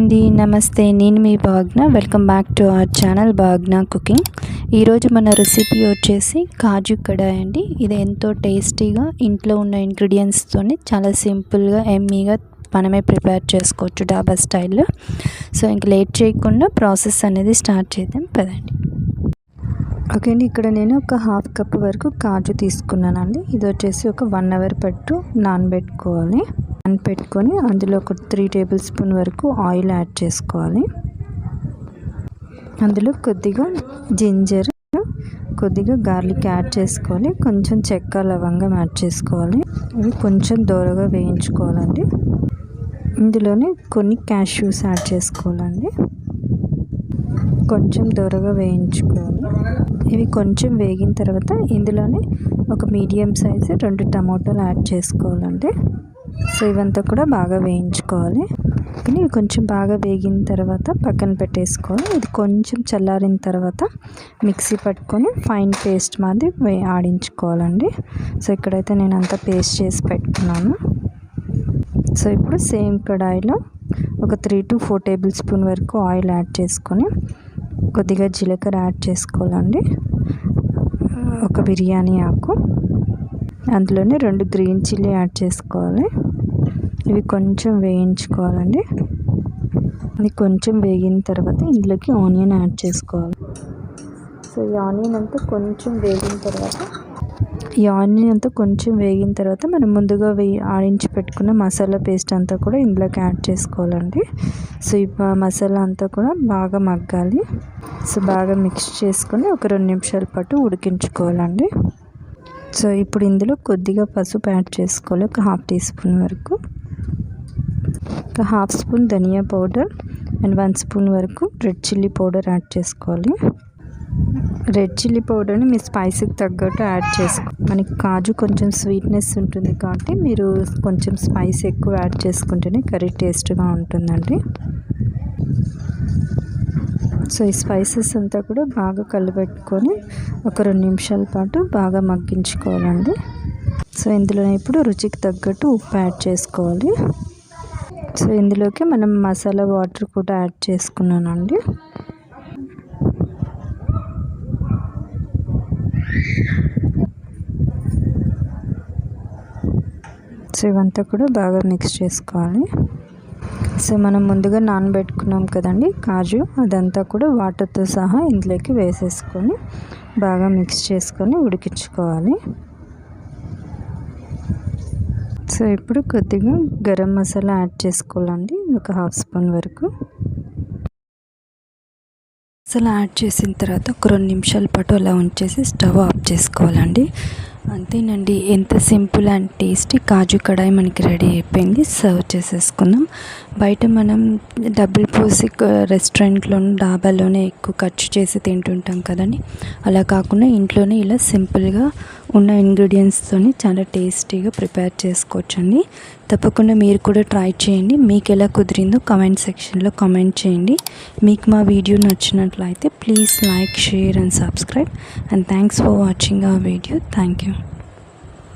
అండి నమస్తే. నేను మీ Bhagna. Welcome back to our channel Bhagna cooking. ఈరోజు మన రెసిపీ వచ్చేసి కాజు కడాయి అండి. ఇది ఎంతో టేస్టీగా ఇంట్లో ఉన్న ఇంగ్రీడియంట్స్తో చాలా సింపుల్గా ఎమ్మీగా మనమే ప్రిపేర్ చేసుకోవచ్చు డాబా స్టైల్లో. సో ఇంక లేట్ చేయకుండా ప్రాసెస్ అనేది స్టార్ట్ చేద్దాం. పదండి. ఓకే అండి ఇక్కడ నేను ఒక హాఫ్ కప్ వరకు కాజు తీసుకున్నానండి. ఇది వచ్చేసి ఒక వన్ అవర్ పట్టు నానబెట్టుకోవాలి. నానబెట్టుకొని అందులో ఒక త్రీ టేబుల్ స్పూన్ వరకు ఆయిల్ యాడ్ చేసుకోవాలి. అందులో కొద్దిగా జింజర్ కొద్దిగా గార్లిక్ యాడ్ చేసుకోవాలి. కొంచెం చెక్క లవంగం యాడ్ చేసుకోవాలి. ఇవి కొంచెం దూరగా వేయించుకోవాలండి. ఇందులోనే కొన్ని క్యాష్యూస్ యాడ్ చేసుకోవాలండి. కొంచెం దూరగా వేయించుకోవాలి. ఇవి కొంచెం వేగిన తర్వాత ఇందులోనే ఒక మీడియం సైజు రెండు టమాటోలు యాడ్ చేసుకోవాలండి. సో ఇవంతా కూడా బాగా వేయించుకోవాలి. కానీ ఇవి కొంచెం బాగా వేగిన తర్వాత పక్కన పెట్టేసుకోవాలి. ఇది కొంచెం చల్లారిన తర్వాత మిక్సీ పట్టుకొని ఫైన్ పేస్ట్ మాది వే ఆడించుకోవాలండి. సో ఇక్కడైతే నేను అంతా పేస్ట్ చేసి పెట్టుకున్నాను. సో ఇప్పుడు సేమ్ కడాయిలో ఒక three to four tablespoon వరకు ఆయిల్ యాడ్ చేసుకొని కొద్దిగా జీలకర్ర యాడ్ చేసుకోవాలండి. ఒక బిర్యానీ ఆకు. అందులోనే రెండు గ్రీన్ చిల్లీ యాడ్ చేసుకోవాలి. ఇవి కొంచెం వేయించుకోవాలండి. ఇది కొంచెం వేగిన తర్వాత ఇందులోకి ఆనియన్ యాడ్ చేసుకోవాలి. సో ఈ ఆనియన్ అంతా కొంచెం వేగిన తర్వాత ఈ ఆనియన్ అంతా కొంచెం వేగిన తర్వాత మనం ముందుగా వేయి ఆడించి పెట్టుకున్న మసాలా పేస్ట్ అంతా కూడా ఇందులోకి యాడ్ చేసుకోవాలండి. సో ఈ మసాలా అంతా కూడా బాగా మగ్గాలి. సో బాగా మిక్స్ చేసుకొని ఒక రెండు నిమిషాల పాటు ఉడికించుకోవాలండి. సో ఇప్పుడు ఇందులో కొద్దిగా పసుపు యాడ్ చేసుకోవాలి. ఒక హాఫ్ టీ స్పూన్ వరకు. ఒక half spoon dhaniya powder and one spoon వరకు రెడ్ చిల్లీ పౌడర్ యాడ్ చేసుకోవాలి. రెడ్ చిల్లీ పౌడర్ని మీ స్పైసీకి తగ్గట్టు యాడ్ చేసుకో మనకి కాజు కొంచెం స్వీట్నెస్ ఉంటుంది కాబట్టి మీరు కొంచెం స్పైస్ ఎక్కువ యాడ్ చేసుకుంటేనే కర్రీ టేస్ట్గా ఉంటుందండి. సో ఈ స్పైసెస్ అంతా కూడా బాగా కలిపెట్టుకొని ఒక రెండు నిమిషాల పాటు బాగా మగ్గించుకోవాలండి. సో ఇందులో ఇప్పుడు రుచికి తగ్గట్టు ఉప్పు యాడ్ చేసుకోవాలి. సో ఇందులోకి మనం మసాలా వాటర్ కూడా యాడ్ చేసుకున్నానండి. సో ఇవంతా కూడా బాగా మిక్స్ చేసుకోవాలి. సో మనం ముందుగా నానబెట్టుకున్నాం కదండి కాజు అదంతా కూడా వాటర్తో సహా ఇందులోకి వేసేసుకొని బాగా మిక్స్ చేసుకొని ఉడికించుకోవాలి. సో ఇప్పుడు కొద్దిగా గరం మసాలా యాడ్ చేసుకోవాలండి ఒక హాఫ్ స్పూన్ వరకు. మసాలా యాడ్ చేసిన తర్వాత ఒక రెండు నిమిషాల పాటు అలా ఉంచేసి స్టవ్ ఆఫ్ చేసుకోవాలండి. అంతేనండి. ఎంత simple and tasty kaju kadai మనకి రెడీ అయిపోయింది. సర్వ్ చేసేసుకుందాం. బయట మనం డబ్బులు పోసి రెస్టారెంట్లోనూ డాబాలోనే ఎక్కువ ఖర్చు చేసి తింటుంటాం కదండి. అలా కాకుండా ఇంట్లోనే ఇలా సింపుల్గా ఉన్న ఇంగ్రీడియంట్స్తోని చాలా టేస్టీగా ప్రిపేర్ చేసుకోవచ్చండి. తప్పకుండా మీరు కూడా ట్రై చేయండి. మీకు ఎలా కుదిరిందో కమెంట్ సెక్షన్లో కామెంట్ చేయండి. మీకు మా వీడియో నచ్చినట్లయితే please like share and subscribe. And thanks for watching ఆ వీడియో. Thank you.